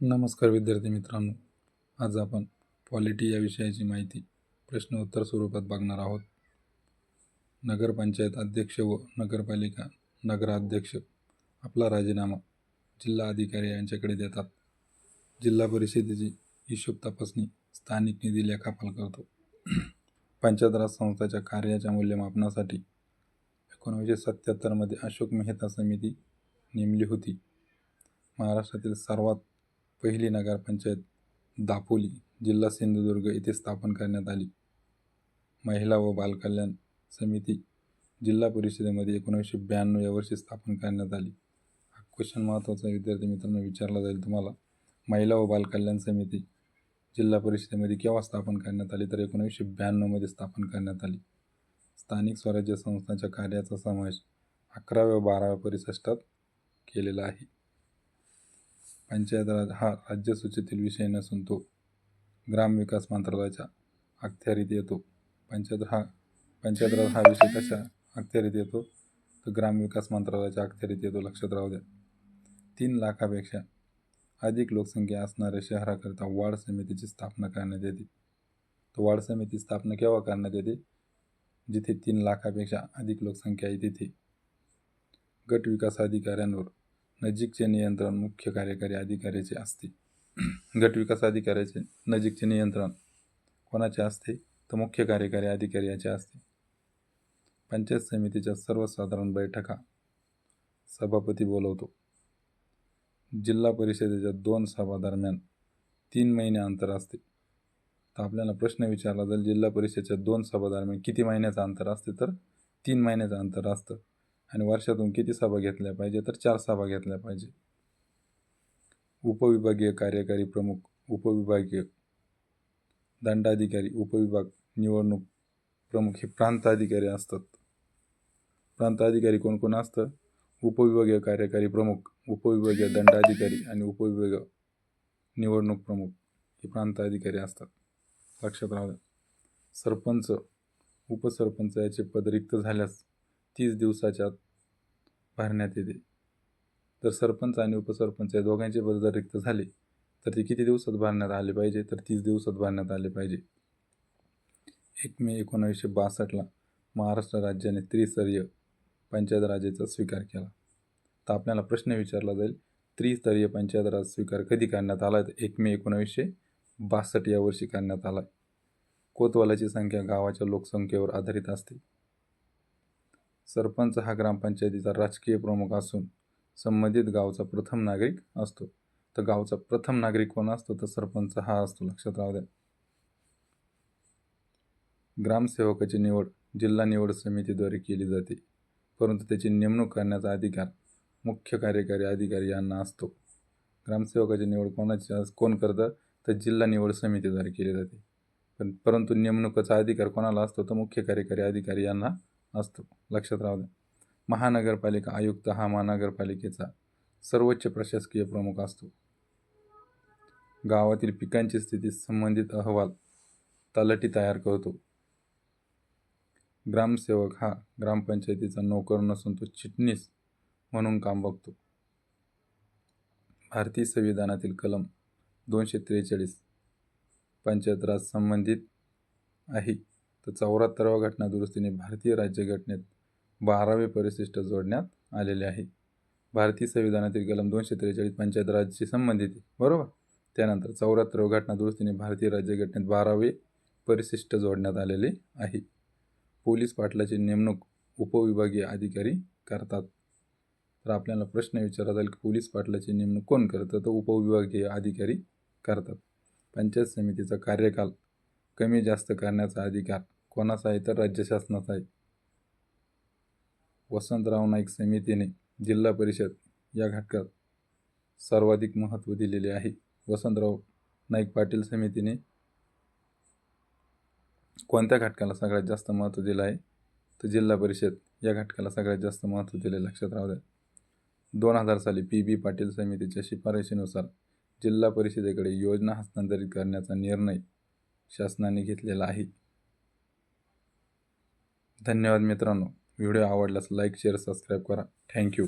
नमस्कार विद्यार्थी मित्रांनो. आज आपण पॉलिटी या विषयाची माहिती प्रश्नोत्तर स्वरूपात बघणार आहोत. नगरपंचायत अध्यक्ष व नगरपालिका नगराध्यक्ष आपला राजीनामा जिल्हा अधिकारी यांच्याकडे देतात. जिल्हा परिषदेची हिशोब तपासणी स्थानिक निधी लेखापाल करतो. पंचायत राज संस्थेच्या कार्याच्या मूल्यमापनासाठी एकोणीसशे सत्त्याहत्तरमध्ये अशोक मेहता समिती नेमली होती. महाराष्ट्रातील सर्वात पहिली नगरपंचायत दापोली जिल्हा सिंधुदुर्ग येथे स्थापन करण्यात आली. महिला व बालकल्याण समिती जिल्हा परिषदेमध्ये एकोणीसशे ब्याण्णव या वर्षी स्थापन करण्यात आली. हा क्वेश्चन महत्त्वाचा विद्यार्थी मित्रांनो विचारला जाईल तुम्हाला. महिला व बालकल्याण समिती जिल्हा परिषदेमध्ये केव्हा स्थापन करण्यात आली? तर एकोणीसशे ब्याण्णवमध्ये स्थापन करण्यात आली. स्थानिक स्वराज्य संस्थांच्या कार्याचा समावेश अकराव्या बाराव्या परिशिष्टात केलेला आहे. पंचायत राज हा राज्यसूचीतील विषय नसून तो ग्रामविकास मंत्रालयाच्या अखत्यारीत येतो. पंचायत हा पंचायत राज हा विषय कशा अखत्यारीत येतो? तर ग्रामविकास मंत्रालयाच्या अखत्यारीत येतो लक्षात राहू द्या. तीन लाखापेक्षा अधिक लोकसंख्या असणाऱ्या शहराकरिता वाढ समितीची स्थापना करण्यात येते. तर वाढ समिती स्थापना केव्हा करण्यात येते? जिथे तीन लाखापेक्षा अधिक लोकसंख्या आहे तिथे. गट विकास अधिकाऱ्यांवर नजीकचे नियंत्रण मुख्य कार्यकारी अधिकाऱ्याचे असते गट विकास अधिकाऱ्याचे नजीकचे नियंत्रण कोणाचे असते तर मुख्य कार्यकारी अधिकारी याचे असते पंचायत समितीच्या सर्वसाधारण बैठका सभापती बोलवतो. जिल्हा परिषदेच्या दोन सभा दरम्यान तीन महिने अंतर असते. तर आपल्याला प्रश्न विचारला जाईल जिल्हा परिषदेच्या दोन सभा दरम्यान किती महिन्याचं अंतर असते? तर तीन महिन्याचं अंतर असतं. आणि वर्षातून किती सभा घेतल्या पाहिजे तर चार सभा घेतल्या पाहिजे. उपविभागीय कार्यकारी प्रमुख उपविभागीय दंडाधिकारी उपविभाग निवडणूक प्रमुख हे प्रांताधिकारी असतात. प्रांताधिकारी कोण कोण असतं? उपविभागीय कार्यकारी प्रमुख उपविभागीय दंडाधिकारी आणि उपविभागीय निवडणूक प्रमुख हे प्रांताधिकारी असतात. लक्षात राहू द्या. सरपंच उपसरपंच याचे पद रिक्त झाल्यास तीस दिवसाच्या आत भरण्यात येते. तर सरपंच आणि उपसरपंच या दोघांचे पद जर रिक्त झाले तर ते किती दिवसात भरण्यात आले पाहिजे? तर तीस दिवसात भरण्यात आले पाहिजे. एक मे एकोणावीसशे बासष्टला महाराष्ट्र राज्याने त्रिस्तरीय पंचायत राजेचा स्वीकार केला. तर आपल्याला प्रश्न विचारला जाईल त्रिस्तरीय पंचायत राज स्वीकार कधी करण्यात आला? तर एक मे एकोणावीसशे बासष्ट या वर्षी करण्यात आला. कोतवालाची संख्या गावाच्या लोकसंख्येवर आधारित असते. सरपंच हा ग्रामपंचायतीचा राजकीय प्रमुख असून संबंधित गावचा प्रथम नागरिक असतो. तर गावचा प्रथम नागरिक कोण असतो? तर सरपंच हा असतो. लक्षात राहू द्या. ग्रामसेवकाची निवड जिल्हा निवड समितीद्वारे केली जाते. परंतु त्याची नेमणूक करण्याचा अधिकार मुख्य कार्यकारी अधिकारी यांना असतो. ग्रामसेवकाची निवड कोणाची कोण करतं? तर जिल्हा निवड समितीद्वारे केली जाते. पण परंतु नेमणुकीचा अधिकार कोणाला असतो? तर मुख्य कार्यकारी अधिकारी यांना असतो. लक्षात राहू द्या. महानगरपालिका आयुक्त हा महानगरपालिकेचा सर्वोच्च प्रशासकीय प्रमुख असतो. गावातील पिकांची स्थिती संबंधित अहवाल तलाठी तयार करतो. ग्रामसेवक हा ग्रामपंचायतीचा नोकर नसून तो चिटणीस म्हणून काम बघतो. भारतीय संविधानातील कलम दोनशे त्रेचाळीस पंचायत राज संबंधित आहे. तर चौऱ्याहत्तराव्या घटना दुरुस्तीने भारतीय राज्यघटनेत बारावे परिशिष्ट जोडण्यात आलेले आहे. भारतीय संविधानातील कलम दोनशे त्रेचाळीस पंचायत राजशी संबंधित बरोबर? त्यानंतर चौऱ्याहत्तराव्या घटना दुरुस्तीने भारतीय राज्यघटनेत बारावे परिशिष्ट जोडण्यात आलेले आहे. पोलीस पाटलाची नेमणूक उपविभागीय अधिकारी करतात. तर आपल्याला प्रश्न विचारला जाईल की पोलीस पाटलाची नेमणूक कोण करतं? तर उपविभागीय अधिकारी करतात. पंचायत समितीचा कार्यकाल कमी जास्त करण्याचा अधिकार कोणाचा आहे तर राज्य शासनाचा आहे वसंतराव नाईक समितीने जिल्हा परिषद या घटकात सर्वाधिक महत्त्व दिलेले आहे. वसंतराव नाईक पाटील समितीने कोणत्या घटकाला सगळ्यात जास्त महत्त्व दिलं आहे? तर जिल्हा परिषद या घटकाला सगळ्यात जास्त महत्त्व दिले लक्षात राहू द्या. दोन हजार साली पी. बी. पाटील समितीच्या शिफारशीनुसार जिल्हा परिषदेकडे योजना हस्तांतरित करण्याचा निर्णय शासनाने घेतलेला आहे. धन्यवाद मित्रांनो. व्हिडिओ आवडल्यास लाईक शेअर सबस्क्राईब करा. Thank you